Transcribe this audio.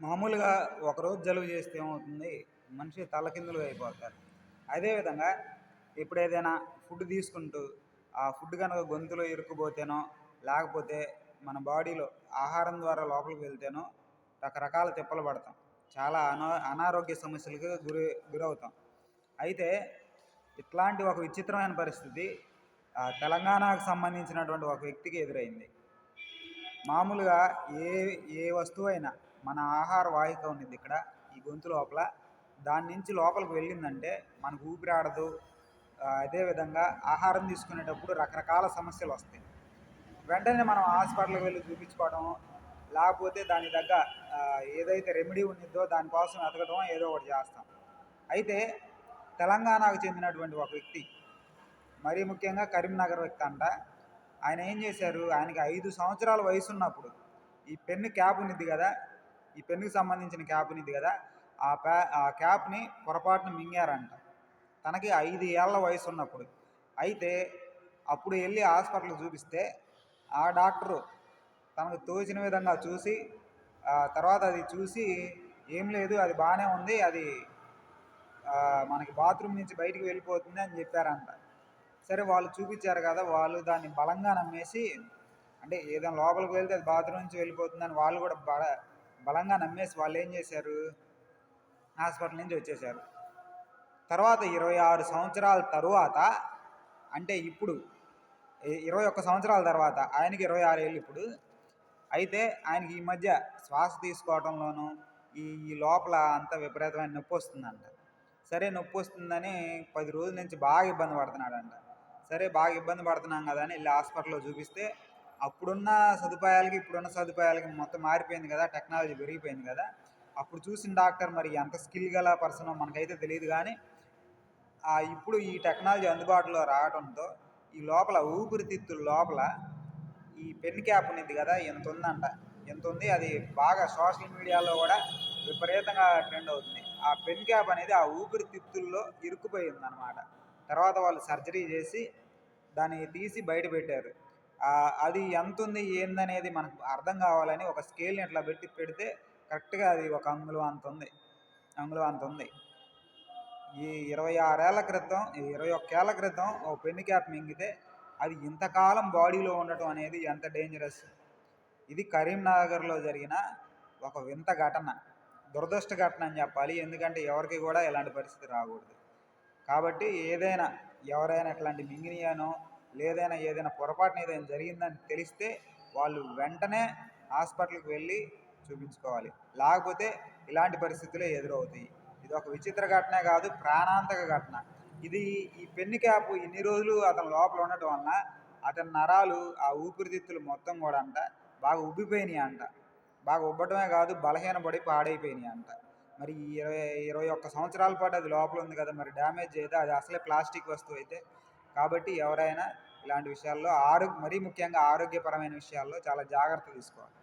మామూలుగా ఒకరోజు జలుబు చేస్తే ఏమవుతుంది? మనిషి తలకిందులుగా అయిపోతారు. అదేవిధంగా ఇప్పుడు ఏదైనా ఫుడ్ తీసుకుంటూ ఆ ఫుడ్ కనుక గొంతులో ఇరుక్కుపోతేనో లేకపోతే మన బాడీలో ఆహారం ద్వారా లోపలికి వెళ్తేనో రకరకాల తిప్పలు పడతాం. చాలా అనా అనారోగ్య సమస్యలకు గురి గురవుతాం. అయితే ఇట్లాంటి ఒక విచిత్రమైన పరిస్థితి తెలంగాణకు సంబంధించినటువంటి ఒక వ్యక్తికి ఎదురైంది. మామూలుగా ఏ ఏ వస్తువు అయినా మన ఆహార వాహిక ఉన్నది ఇక్కడ ఈ గొంతు లోపల. దాని నుంచి లోపలికి వెళ్ళిందంటే మనకు ఊపిరి ఆడదు. అదేవిధంగా ఆహారం తీసుకునేటప్పుడు రకరకాల సమస్యలు వస్తాయి. వెంటనే మనం హాస్పిటల్కి వెళ్ళి చూపించుకోవడం లేకపోతే దాని తగ్గ ఏదైతే రెమెడీ ఉన్నదో దానికోసం వెతకడం ఏదో ఒకటి చేస్తాం. అయితే తెలంగాణకు చెందినటువంటి ఒక వ్యక్తి మరీ ముఖ్యంగా కరీంనగర్ వ్యక్తి అంట ఆయన ఏం చేశారు? ఆయనకి ఐదు సంవత్సరాల వయసు ఉన్నప్పుడు ఈ పెన్ను క్యాప్ ఉన్నది కదా ఈ పెన్నుకి సంబంధించిన క్యాప్ ఉన్నది కదా? ఆ ప్యా ఆ క్యాప్ని పొరపాటున మింగారంట. తనకి ఐదు ఏళ్ళ వయసు ఉన్నప్పుడు. అయితే అప్పుడు వెళ్ళి హాస్పిటల్కి చూపిస్తే ఆ డాక్టరు తనకు తోచిన విధంగా చూసి తర్వాత అది చూసి ఏం లేదు అది బాగానే ఉంది అది మనకి బాత్రూమ్ నుంచి బయటికి వెళ్ళిపోతుంది అని చెప్పారంట. సరే వాళ్ళు చూపించారు కదా వాళ్ళు దాన్ని బలంగా నమ్మేసి అంటే ఏదైనా లోపలికి వెళ్తే అది బాత్రూమ్ నుంచి వెళ్ళిపోతుందని వాళ్ళు కూడా బల బలంగా నమ్మేసి వాళ్ళు ఏం చేశారు? హాస్పిటల్ నుంచి వచ్చేసారు తర్వాత ఇరవై ఆరు సంవత్సరాల తరువాత అంటే ఇప్పుడు ఇరవై ఒక్క సంవత్సరాల తర్వాత ఆయనకి ఇరవై ఆరు ఏళ్ళు ఇప్పుడు. అయితే ఆయనకి ఈ మధ్య శ్వాస తీసుకోవడంలోనూ ఈ ఈ లోపల అంత విపరీతమైన నొప్పి వస్తుందంట. సరే నొప్పి వస్తుందని పది రోజుల నుంచి బాగా ఇబ్బంది పడుతున్నాడంట. సరే బాగా ఇబ్బంది పడుతున్నాం కదా అని వెళ్ళి హాస్పిటల్లో చూపిస్తే అప్పుడున్న సదుపాయాలకి ఇప్పుడున్న సదుపాయాలకి మొత్తం మారిపోయింది కదా టెక్నాలజీ పెరిగిపోయింది కదా. అప్పుడు చూసిన డాక్టర్ మరి ఎంత స్కిల్ గల పర్సన్ మనకైతే తెలియదు కానీ ఇప్పుడు ఈ టెక్నాలజీ అందుబాటులో రావడంతో ఈ లోపల ఊపిరితిత్తుల లోపల ఈ పెన్ క్యాప్ ఉంది కదా ఎంత ఉందంట. ఎంత ఉంది? అది బాగా సోషల్ మీడియాలో కూడా విపరీతంగా ట్రెండ్ అవుతుంది. ఆ పెన్ క్యాప్ అనేది ఆ ఊపిరితిత్తుల్లో ఇరుక్కుపోయింది అనమాట తర్వాత వాళ్ళు సర్జరీ చేసి దాన్ని తీసి బయట పెట్టారు. అది ఎంత ఉంది ఏందనేది మనకు అర్థం కావాలని ఒక స్కేల్ని ఇట్లా పెట్టి పెడితే కరెక్ట్గా అది ఒక అంగుళం అంత ఉంది అంగుళం అంత ఉంది ఈ ఇరవై ఆరేళ్ళ క్రితం ఈ ఇరవై ఒక్కేళ్ళ క్రితం ఓ పెన్ను క్యాప్ మింగితే అది ఇంతకాలం బాడీలో ఉండటం అనేది ఎంత డేంజరస్ ఇది కరీంనగర్లో జరిగిన ఒక వింత ఘటన. దురదృష్ట ఘటన అని చెప్పాలి. ఎందుకంటే ఎవరికి కూడా ఇలాంటి పరిస్థితి రాకూడదు. కాబట్టి ఏదైనా ఎవరైనా ఇట్లాంటి మింగినియానో లేదైనా ఏదైనా పొరపాటున ఏదైనా జరిగిందని తెలిస్తే వాళ్ళు వెంటనే హాస్పిటల్కి వెళ్ళి చూపించుకోవాలి. లేకపోతే ఇలాంటి పరిస్థితులే ఎదురవుతాయి. ఇది ఒక విచిత్ర ఘటనే కాదు ప్రాణాంతక ఘటన. ఇది ఈ పెన్ను క్యాప్ ఇన్ని రోజులు అతని లోపల ఉండటం వలన అతని నరాలు ఆ ఊపిరితిత్తులు మొత్తం కూడా అంట బాగా ఉబ్బిపోయినాయి అంట. బాగా ఉబ్బటమే కాదు బలహీనపడి పాడైపోయినాయి అంట. మరి ఇరవై ఇరవై ఒక్క సంవత్సరాల పాటు అది లోపల ఉంది కదా మరి డ్యామేజ్ అయితే అది అసలే ప్లాస్టిక్ వస్తువు అయితే కాబట్టి ఎవరైనా ఇలాంటి విషయాల్లో ఆరోగ్య మరీ ముఖ్యంగా ఆరోగ్యపరమైన విషయాల్లో చాలా జాగ్రత్త తీసుకోవాలి.